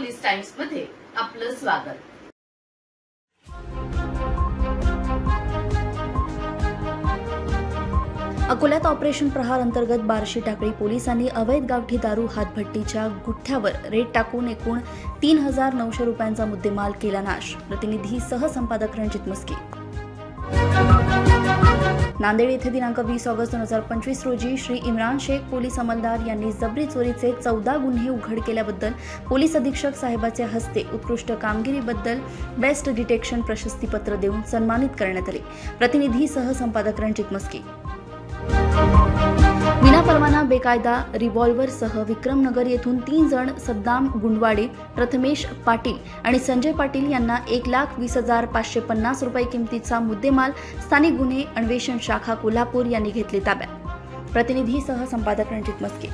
टाइम्समध्ये आपलं स्वागत. अकोल्यात ऑपरेशन प्रहार अंतर्गत बार्शी टाकळी पोलिसांनी अवैध गावठी दारू हातभट्टीच्या गुठ्ठ्यावर रेट टाकून एकूण तीन हजार नऊशे रुपयांचा मुद्देमाल केला नाश. प्रतिनिधी सहसंपादक रणजित मस्के. नांदेड येथे दिनांक वीस ऑगस्ट दोन हजार पंचवीस रोजी श्री इम्रान शेख पोलीस अंमलदार यांनी जबरी चोरीचे चौदा गुन्हे उघड केल्याबद्दल पोलीस अधीक्षक साहेबाच्या हस्ते उत्कृष्ट कामगिरीबद्दल बेस्ट डिटेक्शन प्रशस्तीपत्र देऊन सन्मानित करण्यात आले. प्रतिनिधी संपादक रणजित मस्के. विनापरवाना बेकायदा रिव्हॉल्व्हरसह विक्रमनगर येथून तीन जण सद्दाम गुंडवाडे प्रथमेश पाटील आणि संजय पाटील यांना एक लाख वीस हजार पाचशे पन्नास रुपये किमतीचा मुद्देमाल स्थानिक गुन्हे अन्वेषण शाखा कोल्हापूर यांनी घेतले ताब्यात. प्रतिनिधी सह संपादक रणजित मस्के.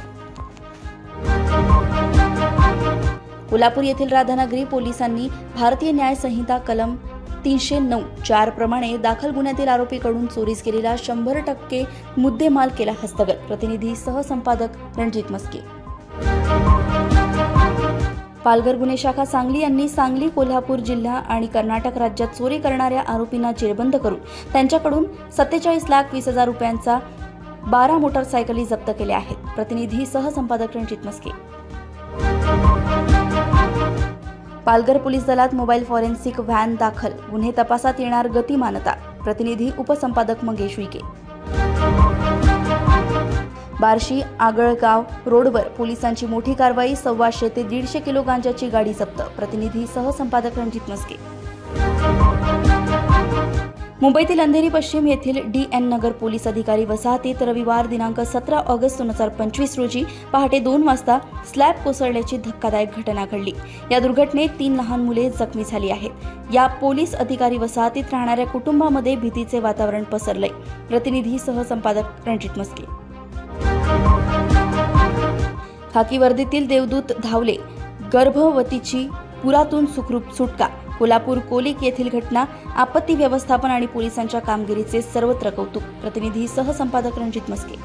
कोल्हापूर येथील राधानगरी पोलिसांनी भारतीय न्याय संहिता कलम तीनशे नऊ. चार प्रमाणे दाखल गुन्ह्यातील आरोपीकडून चोरीस केलेला शंभर टक्के मुद्देमाल केला हस्तगत. प्रतिनिधी सहसंपादक रणजित मस्के. पालघर गुन्हे शाखा सांगली यांनी सांगली कोल्हापूर जिल्हा आणि कर्नाटक राज्यात चोरी करणाऱ्या आरोपींना जेरबंद करून त्यांच्याकडून सत्तेचाळीस लाख वीस हजार रुपयांचा बारा मोटारसायकली जप्त केल्या आहेत. प्रतिनिधी सहसंपादक रणजित मस्के. पालघर पोलीस दलात मोबाईल फॉरेन्सिक व्हॅन दाखल. गुन्हे तपासात येणार गतिमानता प्रतिनिधी उपसंपादक मंगेश विके बार्शी आगळगाव रोडवर पोलिसांची मोठी कारवाई सव्वाशे ते दीडशे किलो गांजाची गाडी जप्त. प्रतिनिधी सहसंपादक रणजित मस्के. मुंबईतील अंधेरी पश्चिम येथील डी एन नगर पोलीस अधिकारी वसाहतीत रविवार दिनांक सतरा ऑगस्ट दोन हजार पंचवीस रोजी पहाटे दोन वाजता स्लॅब कोसळल्याची धक्कादायक घटना घडली. या दुर्घटनेत तीन लहान मुले जखमी झाली आहेत. या पोलीस अधिकारी वसाहतीत राहणाऱ्या कुटुंबामध्ये भीतीचे वातावरण पसरले प्रतिनिधी सहसंपादक रणजित मस्के. खाकी वर्दीतील देवदूत धावले. गर्भवतीची पुरातून सुखरूप सुटका. कोल्हापूर कोलिक येथील घटना आपत्ती व्यवस्थापन आणि पोलिसांच्या कामगिरीचे सर्वत्र कौतुक. प्रतिनिधी सहसंपादक रणजित मस्के.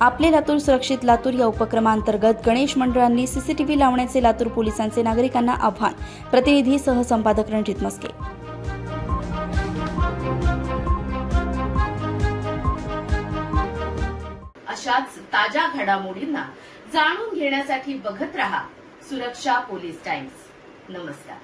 आपले लातूर सुरक्षित लातूर या उपक्रमांतर्गत गणेश मंडळांनी सीसीटीव्ही लावण्याचे लातूर पोलिसांचे नागरिकांना आव्हान. प्रतिनिधी सहसंपादक रणजित मस्के. अशाच ताज्या घडामोडींना जाणून घेण्यासाठी बघत रहा सुरक्षा पोलीस टाइम्स. नमस्कार.